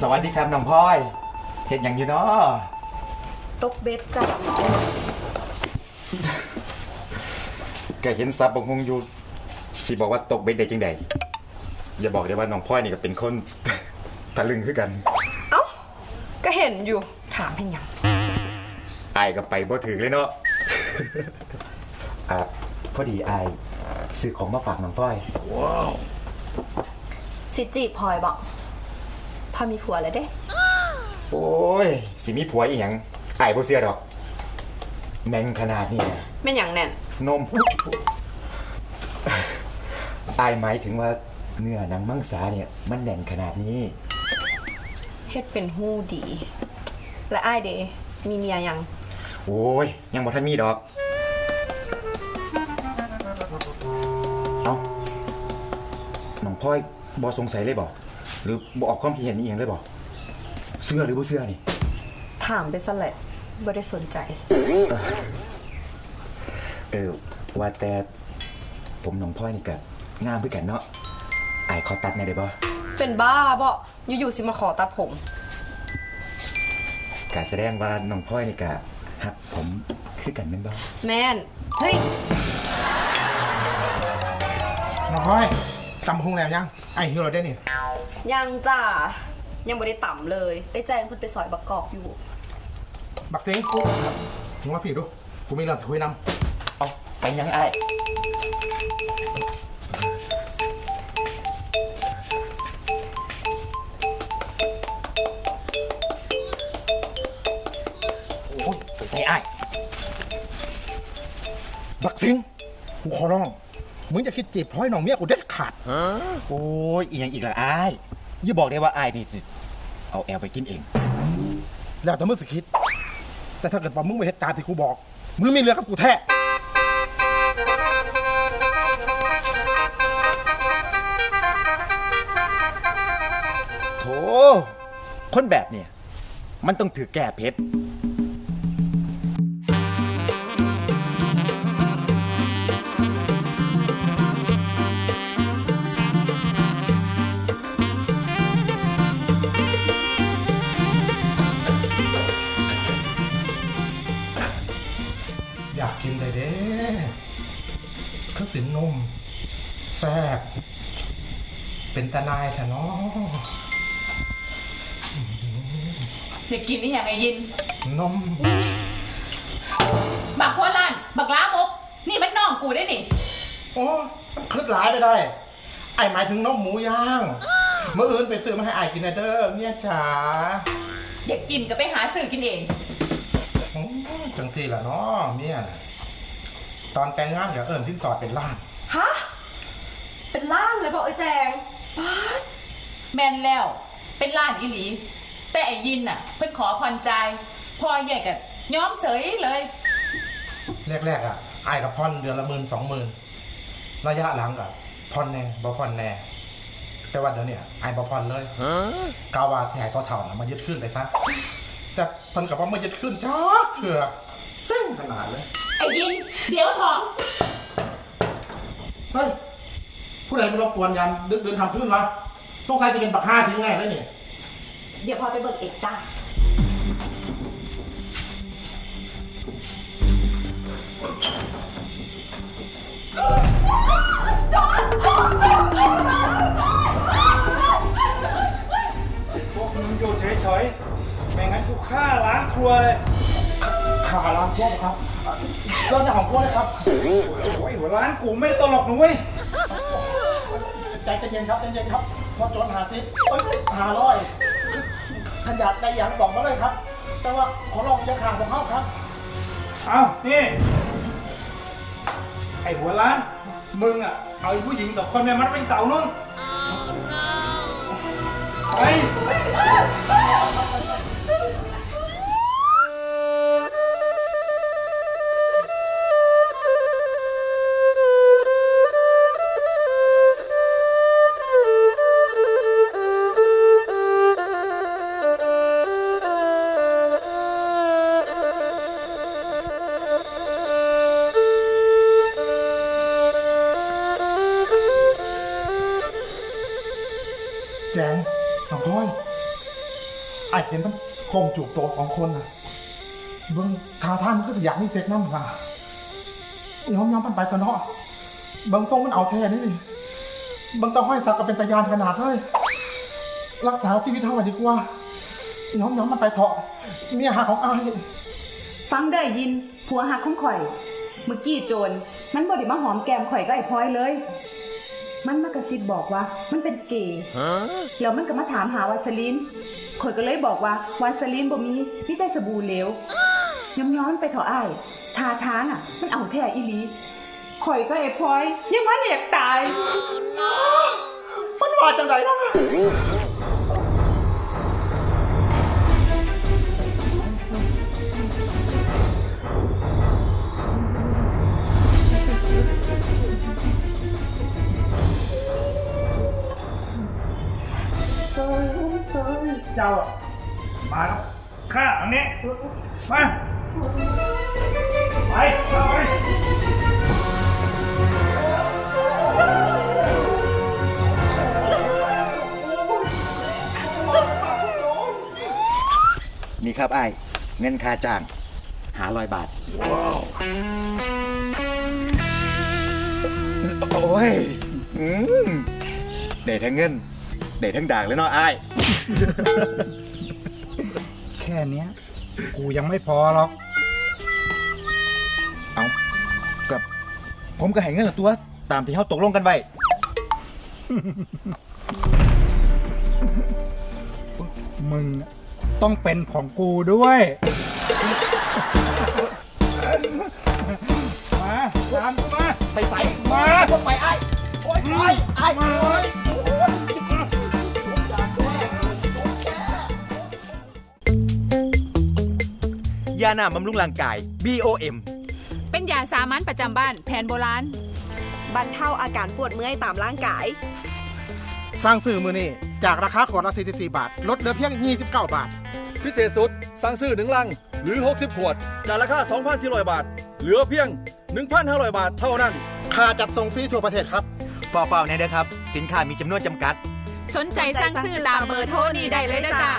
สวัสดีครับน้องพลอยเห็นอย่างอยู่เนาะตกเบ็ดจ้ะแกเห็นซับบงคงอยู่สิบอกว่าตกเบ็ดได้จังใดอย่าบอกได้ว่าน้องพลอยนี่ก็เป็นคนทะลึงคือกันเอ้าก็เห็นอยู่ถามเพียงยังอายก็ไปบ่ถึงเลยเนาะ อะพอดีอายซื้อของมาฝากน้องพลอย สิจีบพลอยบอก พอมีผัวแล้วเด้ โอ้ย สิมีผัวอีหยังอายบ่เชื่อดอกแน่งขนาดนี้น่ะแม่นอย่างแน่นนมอายหมายถึงว่าเนื้อหนังมังสาเนี่ย มันแน่นขนาดนี้ เฮ็ดเป็นหู้ดี และอ้ายเดมีเมียยัง โอ้ย ยังบ่ทันมีดอก เอาน้องพลอยบอสงสัยเลยบอก หรือบอออกความคิดเห็นอีหยังเลยบอกเสื้อหรือบ่เสื้อนี่ถามไปซะแหละบ่ได้สนใจ เออว่าแต่ผมน้องพลอยนี่กับงามเพื่อกันเนาะอายขอตัดหน่อยได้บ่เป็นบ้าบ่อยู่ๆสิมาขอตัดผม กาแสดงว่าน้องพลอยนี่กะฮักผมคือกันแม่นบ่แม่น เฮ้ย น้องพลอยตำพุงแล้วยังไอ้หิวเราได้นี่ ยังจ้ายังบ่ได้ต่ำเลยได้แจ้งเพิ่นไปซอยบักกอกอยู่ บักเซ้งกูครับมึงมาผิดดูกูมีเรื่องจะคุยนเอาไปยังอายโอ้ยไปใส่อายำบักเซ้งกูขอร้อง มึงจะคิดจีบพลอยน้องเมียกูเด็ดขาดโอ้ยอีหยังอีกละอายอย่าบอกได้ว่าอายนี่สิเอาแอลไปกินเอง แล้วแต่มึงสิคิด แต่ถ้าเกิดว่ามึงไม่เห็นตามที่กูบอก มึงมีเรื่องกับกูแท้โถคนแบบเนี่ย มันต้องถือแก่เพชร กกินได้เด้ข้าวสินนมแซ่บเป็นตานายแท้เนาะจะกินนี่อย่างไงยิน นมบักโคลันบักล้ามก นี่มันน้องกูได้นี่ โอ้คืดหลายไปได้ ไอ้หมายถึงนมหมูย่าง เมื่ออื่นไปซื้อมาให้ไอ้กินนะเด้อเนี่ยจ๋าอยากกินก็ไปหาซื้อกินเอง อืมจังสี่ล่ะเนาะเมียน่ะ ตอนแต่งงานเดี๋ยวเอิญสินสอดเป็นล้าน ฮะ เป็นล่างเลยบอกไอ้แจงแมนแล้ว เป็นล้านอีหลี แต่ไอ้ยินน่ะ เพิ่นขอผ่อนใจายพอใหญ่กับย้อมเสยเลย แรกๆอะไอ้กับพอนเดือนละหมื่นสองหมื่นระยะหลังกับพอนแน่บ่พอนแน่ แต่ว่าเดี๋ยวเนี้ไอ้บ่พอนเลยกาวาสิใหายเท่าๆนะมายึดขึ้นไปซะแต่เพิ่นกับว่ามายึดขึ้นจ้าเถื่อเส้นขนาดเลย ไอ้ยิน เดี๋ยวเถอะเฮ้ยผู้ใดมารบกวนยามดึกเดินทำขึ้นวะสงสัยจะเป็นปักห้าสิงไงแล้วนี่เดี๋ยวพอไปเบิกเอกจ้าพวกมึงอยู่เฉยๆไม่งั้นกูฆ่าล้างครัวเลย ขาล้างพวกครับเจ้าหน้าของพวกนะครับโอ้ยหัวร้านกูไม่ได้ตลกนะเว้ยใจเย็นครับใจเย็นครับพอจนหาซิปเอ้ยหาร้อยขยันได้อย่างบอกมาเลยครับ แต่ว่าขอลองอย่าขาดของเขาครับ เอานี่ ไอหัวร้าน มึงอะ เอาไอ้ผู้หญิงสองคนเนี่ยมันเป็นเสานุ่นไป เห็นมันคมจูบโตสองคนนะเบิ่งทาท่านมันก็สิอยากมีเซ็กน้ำล่ะย้อมย้อมมันไปซะเนาะเบิ่งทรงมันเอาแท้นี่นี่เบิ่งตาห้อยสักก็เป็นตายานขนาดเลยรักษาชีวิตเท่าไหร่ดีกว่าย้อมย้อมมันไปเถอะเมียหาของอ้ายฟังได้ยินผัวหักของข่อย เมื่อกี้โจรมันบ่ได้มาหอมแก้มข่อยก็ไอ้พลอยเลย มันมากระซิบบอกว่า มันเป็นเกย์แล้วมันก็มาถามหาวาสลีน ข่อยก็เลยบอกว่าวาสลีนบ่มีนี่ได้สบู่เหลวย้อนย้อนๆไปเถอะอ้ายทาทางอะ มันเอาแท้อีหลีข่อยก็ไอ้พลอยยังว่าอยากตาย มันว่าจังไดล่ะ เจ้าอะมาครับข้าอันนี้มาไปเอาไปนี่ครับไอ้ายเงินค่าจ้างหาร้อยบาท โอ้ยอืมเดททั้งเงิน เดททั้งด่างเลยเนาะไอ้ายแค่เนี้ย กูยังไม่พอหรอกเอากับ ผมก็ให้เงินละตัว ตามที่เขาตกลงกันไว้ มึงต้องเป็นของกูด้วย มาตามกูมา ไปใส่มาพวกไปไอ้ายโอ๊ยโอ๊ยไอ้ายโอ๊ย ยาหน้าบำรุงร่างกาย BOM เป็นยาสามัญประจำบ้านแผนโบราณบรรเทาอาการปวดเมื่อยตามร่างกาย สร้างสื่อมือนี่จากราคาขวดละ 44 บาท ลดเหลือเพียง 29 บาท พิเศษสุด สั่งซื้อหนึ่งลัง หรือ 60 ขวด จากราคา 2,400 บาท เหลือเพียง 1,500 บาทเท่านั้น ค่าจัดส่งฟรีทั่วประเทศครับเฝ้าๆเนี่ยเด้อครับ สินค้ามีจำนวนจำกัด สนใจสั่งซื้อตามเบอร์โทรนี้ได้เลยนะจ๊ะ